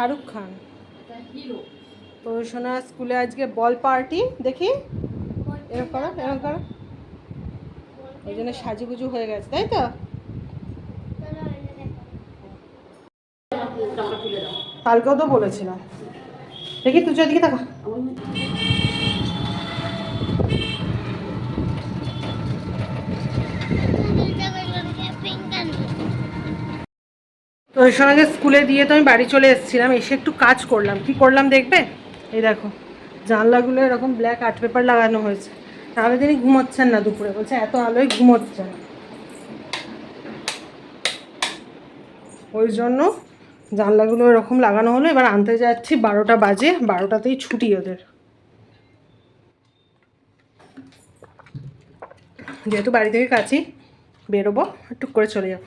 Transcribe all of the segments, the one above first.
শাহরুখ খান। তো সোনা স্কুলে আজকে বল পার্টি দেখি? এরকম করো এরকম করো। ওই জন্য সাজুগুজু হয়ে গেছে তাই তো? কালকেও তো বলেছিলাম। দেখি তুই দিকে থাকা তো ওই সঙ্গে স্কুলে দিয়ে তো আমি বাড়ি চলে এসেছিলাম, এসে একটু কাজ করলাম। কি করলাম দেখবে? এই দেখো, জানলাগুলো এরকম ব্ল্যাক আর্ট পেপার লাগানো হয়েছে। তাহলে তিনি ঘুমোচ্ছেন না দুপুরে, বলছে, এত আলোয় ঘুমোচ্ছে না। ওই জন্য জানলাগুলো এরকম লাগানো হলো, এবার আনতে যাচ্ছি বারোটা বাজে, বারোটাতেই ছুটি ওদের। যেহেতু বাড়ি থেকে কাছে বেরোবো, টুক করে চলে যাব।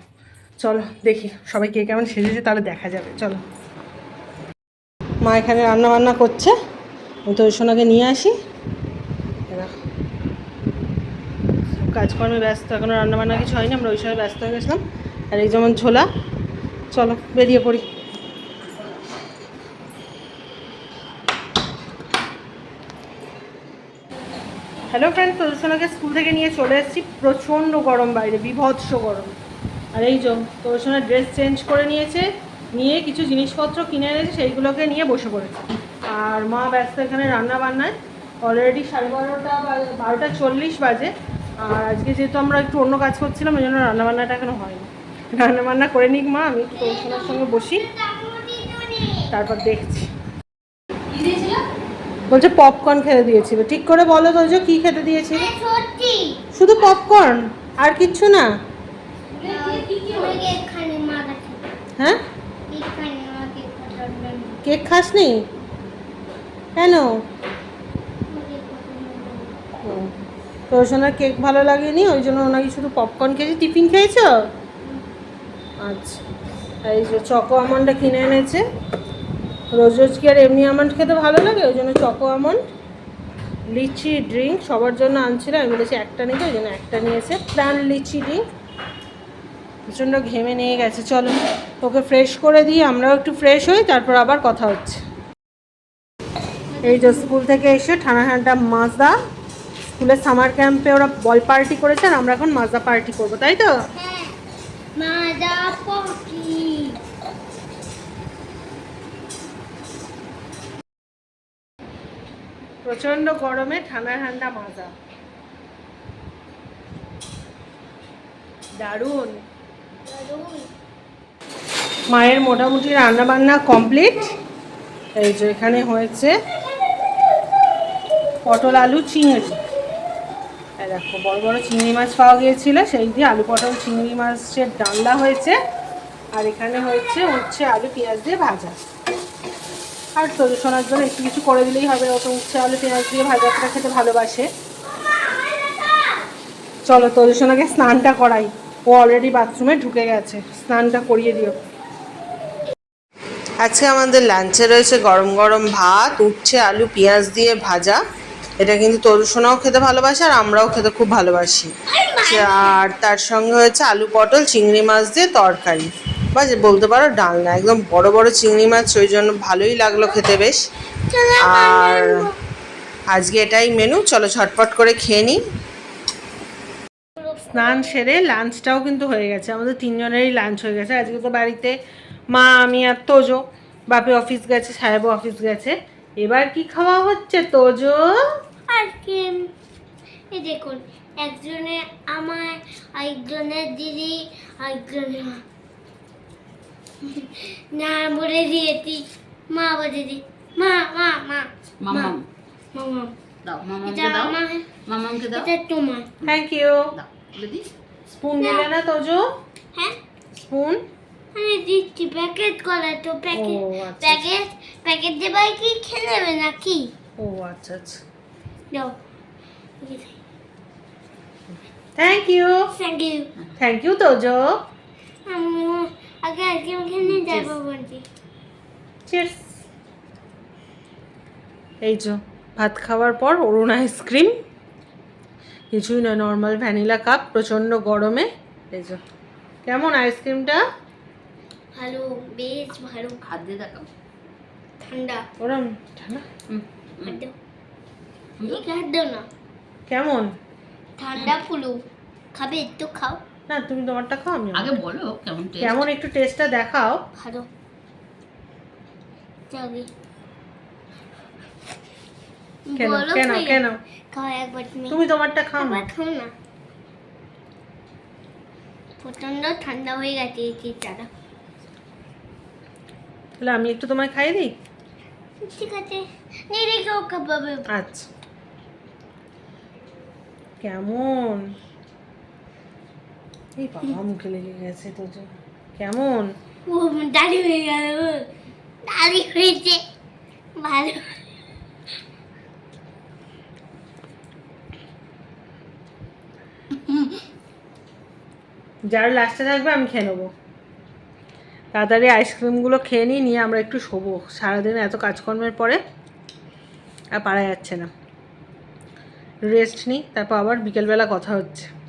চলো, দেখি সবাই কে কেমন সেজেছে, তাহলে দেখা যাবে, চলো। মা এখানে রান্না বান্না করছে, আমি তো ওই সোনাকে নিয়ে আসি। কাজকর্মে ব্যস্ত, এখনও রান্না বান্না কিছু হয়নি, আমরা ওই সময় ব্যস্ত হয়ে গেছিলাম। আর এই যেমন ছোলা চলো, বেরিয়ে পড়ি। হ্যালো ফ্রেন্ড তোরসোনাকে স্কুল থেকে নিয়ে চলে এসেছি, প্রচণ্ড গরম বাইরে, বিভৎস গরম। আর এই যে তোরসোনা ড্রেস চেঞ্জ করে নিয়েছে নিয়ে কিছু জিনিসপত্র কিনে এনেছে সেইগুলোকে নিয়ে বসে পড়েছে। আর মা ব্যস্ত এখানে রান্না বান্নায়। অলরেডি সাড়ে বারোটা বারোটা চল্লিশ বাজে। আর আজকে যেহেতু আমরা একটু অন্য কাজ করছিলাম ওই জন্য রান্নাবান্নাটা এখনও হয়নি। রান্নাবান্না করে নিক মা আমি একটু তোরসোনার সঙ্গে বসি। তারপর দেখছি। বলছে পপকর্ন খেতে দিয়েছিল। ঠিক করে বলো তো যে কি খেতে দিয়েছিল? শুধু পপকর্ন আর কিচ্ছু না আমাকে এখানে মারা ছিল হ্যাঁ? কেক খাসনি? কেন? তোর সোনার কেক ভালো লাগেনি? ওই জন্য ওনাকে শুধু পপকর্ন খেয়েছি। টিফিন খেয়েছো? আচ্ছা। এই যে চকো আমন্ডটা কিনে এনেছে। রোজ রোজ কি আর এমনি আমন্ড খেতে ভালো লাগে? ওই জন্য চকো আমন্ড লিচি ড্রিঙ্ক সবার জন্য আনছিল আমি বলেছি একটা নিতে ওই জন্য একটা নিয়েছে প্রাণ লিচি ড্রিঙ্ক। প্রচণ্ড ঘেমে নিয়ে গেছে। চলো ওকে ফ্রেশ করে দিই আমরাও একটু ফ্রেশ হই তারপর আবার কথা হচ্ছে। এই যে স্কুল থেকে এসে ঠান্ডা ঠান্ডা মাজদা স্কুলের সামার ক্যাম্পে ওরা বল পার্টি করেছে আর আমরা এখন মাজদা পার্টি করব তাই তো? হ্যাঁ মাজা প্রচণ্ড গরমে ঠান্ডা ঠান্ডা মাজা দারুণ। মায়ের মোটামুটি রান্না বান্না কমপ্লিট। এই যে এখানে হয়েছে পটল আলু চিংড়ি। দেখো, বড় বড় চিংড়ি মাছ পাওয়া গিয়েছিল, সেই দিয়ে আলু পটল চিংড়ি মাছের ডালনা হয়েছে। আর এখানে হয়েছে উচ্ছে, আলু, পেঁয়াজ দিয়ে ভাজা। আর তোদের শোনার জন্য একটু কিছু করে দিলেই হবে, ও তো উচ্ছে, আলু, পেঁয়াজ দিয়ে ভাজাটা খেতে ভালোবাসে। চলো তোদের সোনাকে স্নানটা করাই। ও অলরেডি বাথরুমে ঢুকে গেছে। স্নানটা করিয়ে দিও। আজকে আমাদের লাঞ্চে রয়েছে গরম গরম ভাত উঠছে আলু পেঁয়াজ দিয়ে ভাজা। এটা কিন্তু তরুসোনাও খেতে ভালোবাসে আর আমরাও খেতে খুব ভালোবাসি। আর তার সঙ্গে হয়েছে আলু পটল চিংড়ি মাছ দিয়ে তরকারি। বা যে বলতে পারো ডালনা একদম বড় বড় চিংড়ি মাছ ওই জন্য ভালোই লাগল খেতে বেশ। আর আজকে এটাই মেনু চলো ঝটপট করে খেয়ে নিই। স্নান সেরে লাঞ্চটাও কিন্তু হয়ে গেছে। আমাদের তিনজনেরই লাঞ্চ হয়ে গেছে। আজকে তো বাড়িতে মা আমি আর তোজো। বাপি অফিস গেছে সাহেবও অফিস গেছে। এবার কি খাওয়া হচ্ছে তোজো? আইসক্রিম এই দেখুন একজনে আমার আরেকজনের দিদি আরেকজনে না বলে দিয়েছি। মা বলে দিদি। মা মা মা। মামা দাও দাও। দাও। এটা তোমার। থ্যাংক ইউ দাও। স্পুন দিলে না তোজো? হ্যাঁ। স্পুন আমি দিচ্ছি প্যাকেট করা তো প্যাকেট প্যাকেট প্যাকেট দেবাই কি খেয়ে নেবে নাকি? ও আচ্ছা আচ্ছা। দাও। Thank you thank you thank you Tojo. আগে আইসক্রিম খেয়ে যাব বলছি। চিয়ার্স এই যে ভাত খাওয়ার পর অরুণ আইসক্রিম কিছুই নয় নর্মাল ভ্যানিলা কাপ প্রচণ্ড গরমে। এই যে কেমন আইসক্রিমটা ভালো বেশ ভালো। হাত দিয়ে দেখাও। ঠান্ডা। ওরম ঠান্ডা। হাত দাও। না। কেমন? ঠান্ডা পুলু। খাবে একটু খাও। না তুমি তোমারটা খাও আমি আগে বলো কেমন? কেমন একটু টেস্টটা দেখাও। ভালো। কেন কেন কেন? খাও একবার তুমি তুমি তোমারটা খাও না। খাও না। প্রচণ্ড ঠান্ডা হয়ে গেছে এই চিপসটা। তাহলে আমি একটু তোমায় খাইয়ে দিই? ঠিক আছে। নিয়ে রেখেও খাবাবে আচ্ছা। কেমন? এই বাবা মুখে লেগে গেছে তো। কেমন? ও দাড়ি হয়ে গেল। দাড়ি হয়েছে। ভালো। যার লাস্টে থাকবে আমি খেয়ে নেব। তাড়াতাড়ি আইসক্রিমগুলো খেয়ে নিই, নিয়ে আমরা একটু শোবো। সারাদিন এত কাজকর্মের পরে আর পারা যাচ্ছে না। রেস্ট নিই, তারপর আবার বিকেলবেলা কথা হচ্ছে।